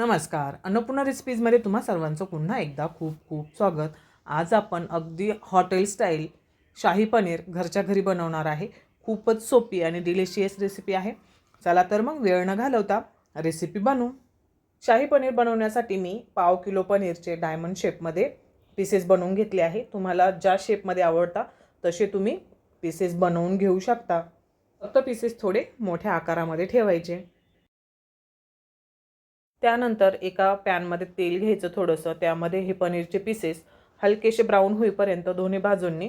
नमस्कार. अन्नपूर्णा रेसिपीजमध्ये तुम्हा सर्वांचं पुन्हा एकदा खूप खूप स्वागत. आज आपण अगदी हॉटेल स्टाईल शाही पनीर घरच्या घरी बनवणार आहे. खूपच सोपी आणि डिलिशियस रेसिपी आहे. चला तर मग वेळ न घालवता रेसिपी बनवू शाही पनीर बनवण्यासाठी मी पाव किलो पनीरचे डायमंड शेपमध्ये पीसेस बनवून घेतले आहे. तुम्हाला ज्या शेपमध्ये आवडता तसे तुम्ही पीसेस बनवून घेऊ शकता. फक्त पीसेस थोडे मोठ्या आकारामध्ये ठेवायचे. त्यानंतर एका पॅनमध्ये तेल घ्यायचं थोडंसं त्यामध्ये हे पनीरचे पीसेस हलकेसे ब्राऊन होईपर्यंत दोन्ही बाजूंनी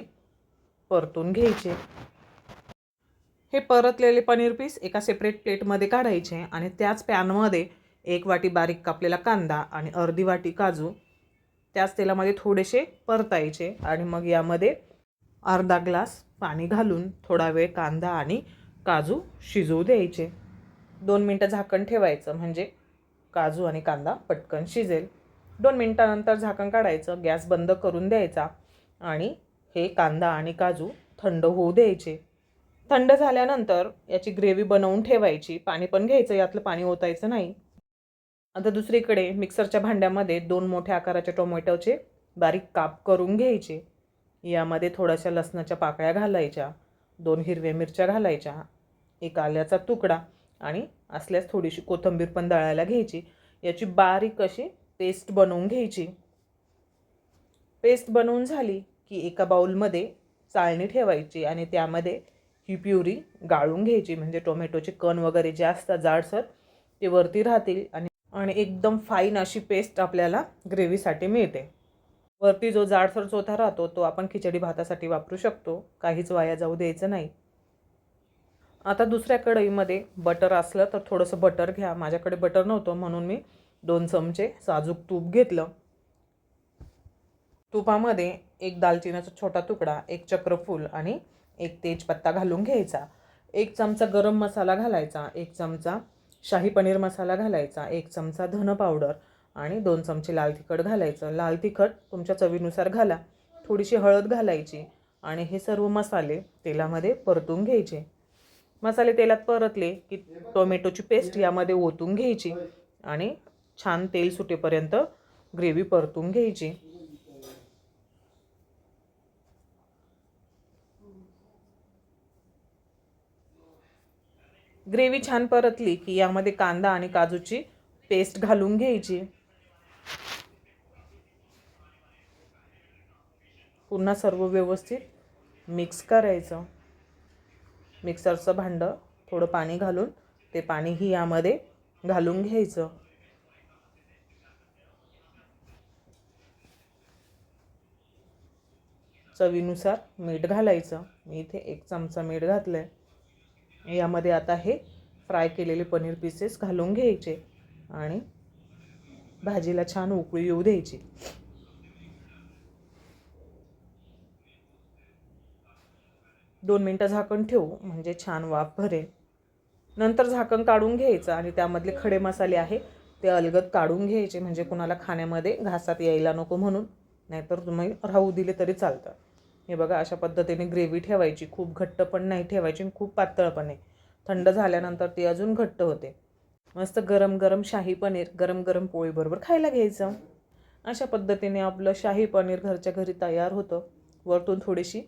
परतून घ्यायचे. हे परतलेले पनीर पीस एका सेपरेट प्लेटमध्ये काढायचे आणि त्याच पॅनमध्ये एक वाटी बारीक कापलेला कांदा आणि अर्धी वाटी काजू त्याच तेलामध्ये थोडेसे परतायचे आणि मग यामध्ये अर्धा ग्लास पाणी घालून थोडा वेळ कांदा आणि काजू शिजवू द्यायचे. दोन मिनटं झाकण ठेवायचं म्हणजे काजू आणि कांदा पटकन शिजेल. दोन मिनटानंतर झाकण काढायचं गॅस बंद करून द्यायचा आणि हे कांदा आणि काजू थंड होऊ द्यायचे. थंड झाल्यानंतर याची ग्रेव्ही बनवून ठेवायची. पाणी पण घ्यायचं यातलं पाणी ओतायचं नाही. आता दुसरीकडे मिक्सरच्या भांड्यामध्ये दोन मोठ्या आकाराच्या टोमॅटोचे बारीक काप करून घ्यायचे. यामध्ये थोड्याशा लसणाच्या पाकळ्या घालायच्या दोन हिरव्या मिरच्या घालायच्या एक आल्याचा तुकडा आणि असल्यास थोडीशी कोथिंबीर पण दळायला घ्यायची. याची बारीक अशी पेस्ट बनवून घ्यायची. पेस्ट बनवून झाली की एका बाउलमध्ये चाळणी ठेवायची आणि त्यामध्ये ही प्युरी गाळून घ्यायची. म्हणजे टोमॅटोचे कण वगैरे जे असतात जाडसर ते वरती राहतील आणि आणि एकदम फाईन अशी पेस्ट आपल्याला ग्रेव्हीसाठी मिळते. वरती जो जाडसर चोथा राहतो तो आपण खिचडी भातासाठी वापरू शकतो. काहीच वाया जाऊ द्यायचं नाही. आता दुसऱ्या कढईमध्ये बटर असलं तर थोडंसं बटर घ्या. माझ्याकडे बटर नव्हतं म्हणून मी दोन चमचे साजूक तूप घेतलं. तुपामध्ये एक दालचिनीचा छोटा तुकडा एक चक्रफूल आणि एक तेजपत्ता घालून घ्यायचा. एक चमचा गरम मसाला घालायचा एक चमचा शाही पनीर मसाला घालायचा एक चमचा धन पावडर आणि दोन चमचे लाल तिखट घालायचं. लाल तिखट तुमच्या चवीनुसार घाला. थोडीशी हळद घालायची आणि हे सर्व मसाले तेलामध्ये परतून घ्यायचे. मसाले तेलात परतले की टोमॅटोची पेस्ट यामध्ये ओतून घ्यायची आणि छान तेल सुटेपर्यंत ग्रेव्ही परतून घ्यायची. ग्रेव्ही छान परतली की यामध्ये कांदा आणि काजूची पेस्ट घालून घ्यायची. पुन्हा सर्व व्यवस्थित मिक्स करायचं. मिक्सरचं भांडं थोडं पाणी घालून ते पाणीही यामध्ये घालून घ्यायचं. चवीनुसार मीठ घालायचं. मी इथे एक चमचा मीठ घातलं आहे यामध्ये आता हे फ्राय केलेले पनीर पीसेस घालून घ्यायचे आणि भाजीला छान उकळी येऊ द्यायची. दोन मिनटं झाकण ठेवू म्हणजे छान वाफ भरेल नंतर झाकण काढून घ्यायचं आणि त्यामधले खडे मसाले आहे ते अलगद काढून घ्यायचे म्हणजे कुणाला खाण्यामध्ये घासात यायला नको म्हणून. नाहीतर तुम्ही राहू दिले तरी चालतं. हे बघा अशा पद्धतीने ग्रेव्ही ठेवायची. खूप घट्ट पण नाही ठेवायची आणि खूप पातळ पण नाही थंड झाल्यानंतर ती अजून घट्ट होते. मस्त गरम गरम शाही पनीर गरम गरम पोळीबरोबर खायला घ्यायचं. अशा पद्धतीने आपलं शाही पनीर घरच्या घरी तयार होतं. वरतून थोडीशी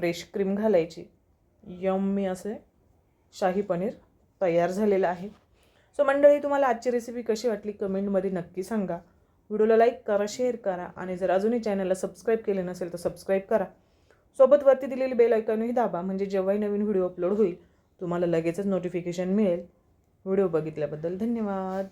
फ्रेश क्रीम घालायची. यम्मी असे शाही पनीर तयार झालेलं आहे. सो मंडळी तुम्हाला आजची रेसिपी कशी वाटली? कमेंटमध्ये नक्की सांगा. व्हिडिओला लाईक करा शेअर करा आणि जर अजूनही चॅनलला सबस्क्राईब केले नसेल तर सबस्क्राईब करा. सोबत वरती दिलेली बेल ऐकूनही दाबा म्हणजे जेव्हाही नवीन व्हिडिओ अपलोड होईल तुम्हाला लगेचच नोटिफिकेशन मिळेल. व्हिडिओ बघितल्याबद्दल धन्यवाद.